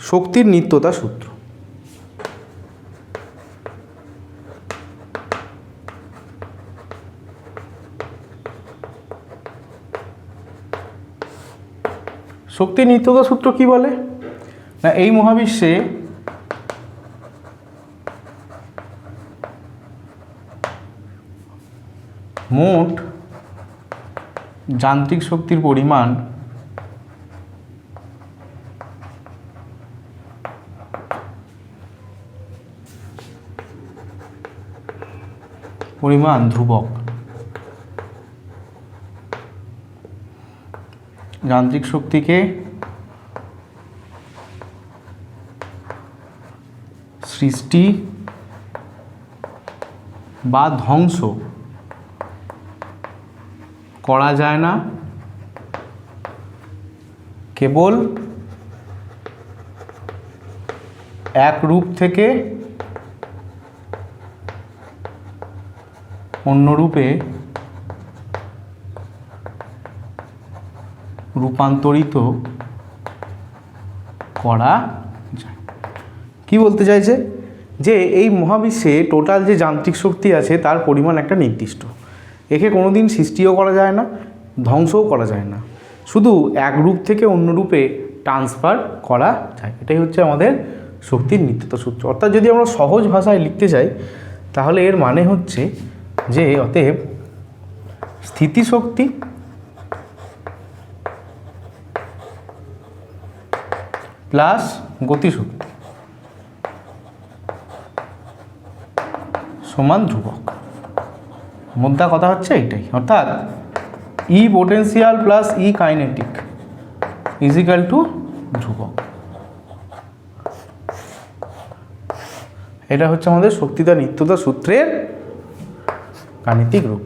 শক্তির নিত্যতা সূত্র। শক্তির নিত্যতা সূত্র কি বলে? না, এই মহাবিশ্বে মোট যান্ত্রিক শক্তির পরিমাণ পরিমাণ ধ্রুবক। যান্ত্রিক শক্তিকে সৃষ্টি বা ধ্বংস করা যায় না। কেবল এক রূপ থেকে অন্য রূপে রূপান্তরিত করা যায়। কি বলতে চাইছে? যে এই মহাবিশ্বে টোটাল যে যান্ত্রিক শক্তি আছে, তার পরিমাণ একটা নির্দিষ্ট। একে কোনো দিন সৃষ্টিও করা যায় না, ধ্বংসও করা যায় না। শুধু এক রূপ থেকে অন্য রূপে ট্রান্সফার করা যায়। এটাই হচ্ছে আমাদের শক্তির নিত্যতা সূত্র। অর্থাৎ যদি আমরা সহজ ভাষায় লিখতে চাই তাহলে এর মানে হচ্ছে যে অতএব স্থিতিশক্তি প্লাস গতিশক্তি সমান ধ্রুবক। মুদ্রা কথা হচ্ছে এইটাই। অর্থাৎ E potential plus E kinetic is equal to ধ্রুবক। এটা হচ্ছে আমাদের শক্তিতা নিত্যতা সূত্রের গাণিতিক রূপ।